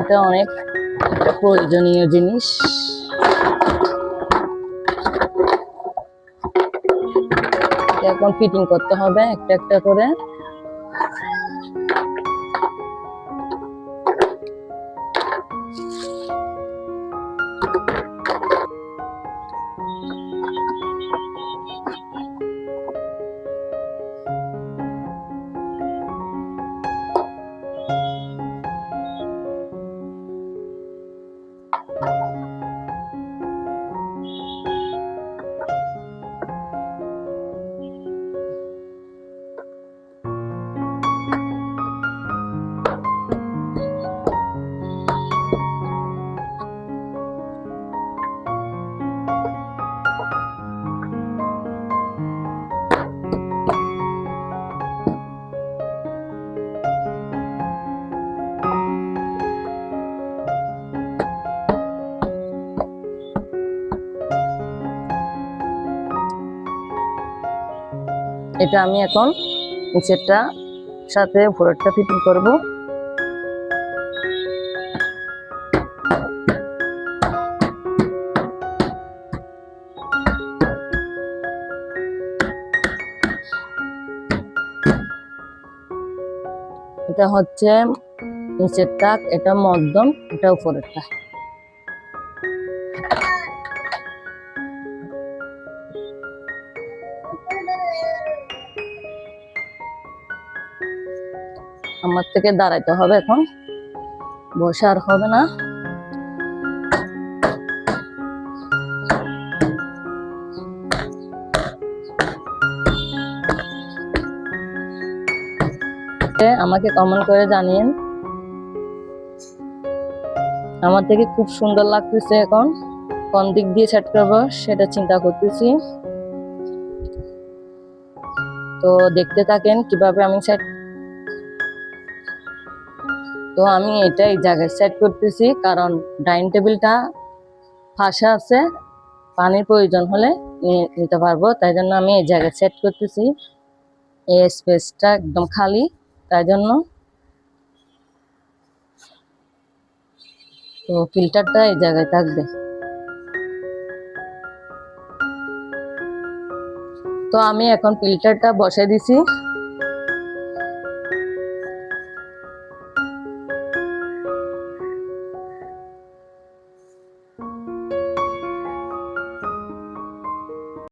এটা অনেক প্রয়োজনীয় জিনিস। এখন ফিটিং করতে হবে একটা একটা করে। এটা আমি এখন নিচেরটা সাথে উপরেরটা ফিটিং করব। এটা হচ্ছে নিচেরটা, এটা মধ্যম, এটা উপরেরটা। আমার থেকে দাঁড়াইতে হবে এখন। বসে আর হবে না। আমাকে কমেন্ট করে জানিয়েন। আমার থেকে খুব সুন্দর লাগতেছে এখন। কোন দিক দিয়ে সেট করব সেটা চিন্তা করতেছি। তো দেখতে থাকেন কীভাবে আমি সেট তো আমি এটা এই জায়গায় সেট করতেছি, কারণ ডাইনিং টেবিলটা ফাঁসা আছে, পানির প্রয়োজন হলে নিতে পারব, তাই জন্য আমি এই জায়গায় সেট করতেছি। এই স্পেসটা একদম খালি, তাই জন্য। তো ফিল্টারটা এই জায়গায় থাকবে। তো আমি এখন ফিল্টারটা বসে দিছি।